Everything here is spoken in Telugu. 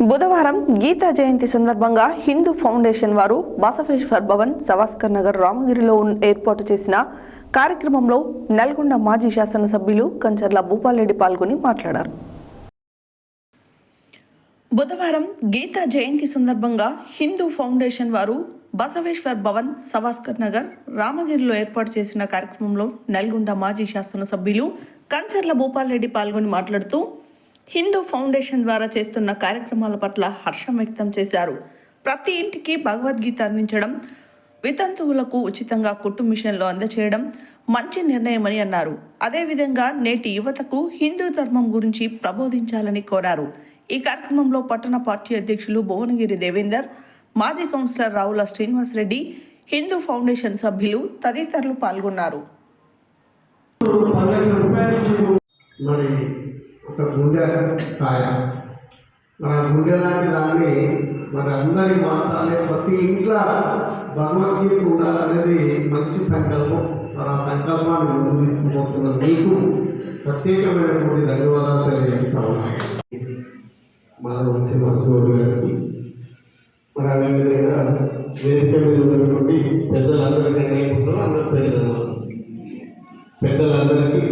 బుధవారం గీతా జయంతి సందర్భంగా హిందూ ఫౌండేషన్ వారు బసవేశ్వర్ భవన్ సవాస్కర్ నగర్ రామగిరిలో ఏర్పాటు చేసిన కార్యక్రమంలో నల్గొండ మాజీ శాసనసభ్యులు కంచర్ల భూపాల్రెడ్డి పాల్గొని మాట్లాడారు. బుధవారం గీతా జయంతి సందర్భంగా హిందూ ఫౌండేషన్ వారు బసవేశ్వర్ భవన్ సవాస్కర్ నగర్ రామగిరిలో ఏర్పాటు చేసిన కార్యక్రమంలో నల్గొండ మాజీ శాసనసభ్యులు కంచర్ల భూపాలరెడ్డి పాల్గొని మాట్లాడుతూ హిందూ ఫౌండేషన్ ద్వారా చేస్తున్న కార్యక్రమాల పట్ల హర్షం వ్యక్తం చేశారు. ప్రతి ఇంటికి భగవద్గీత అందించడం వితంతువులకు ఉచితంగా కుట్టు మిషన్లు అందచేయడం మంచి నిర్ణయమని అన్నారు. అదేవిధంగా నేటి యువతకు హిందూ ధర్మం గురించి ప్రబోధించాలని కోరారు. ఈ కార్యక్రమంలో పట్టణ పార్టీ అధ్యక్షులు భువనగిరి దేవేందర్ మాజీ కౌన్సిలర్ రావుల శ్రీనివాసరెడ్డి హిందూ ఫౌండేషన్ సభ్యులు తదితరులు పాల్గొన్నారు. మరి గుండె కాయ మన గుండె లాంటి దాన్ని మరి అందరి మాసాలే ప్రతి ఇంట్లో భగవద్గీత ఉండాలనేది మంచి సంకల్పం. మరి ఆ సంకల్పాన్ని ముందు తీసుకుపోతున్న మీకు. ప్రత్యేకమైనటువంటి ధన్యవాదాలు తెలియజేస్తా ఉన్నాయి మన వచ్చి మనసుగోడు గారికి మరి అదేవిధంగా వేదిక మీద ఉన్నటువంటి పెద్దలందరికీ నేర్పుతున్నారు అందరూ పెద్దలందరికీ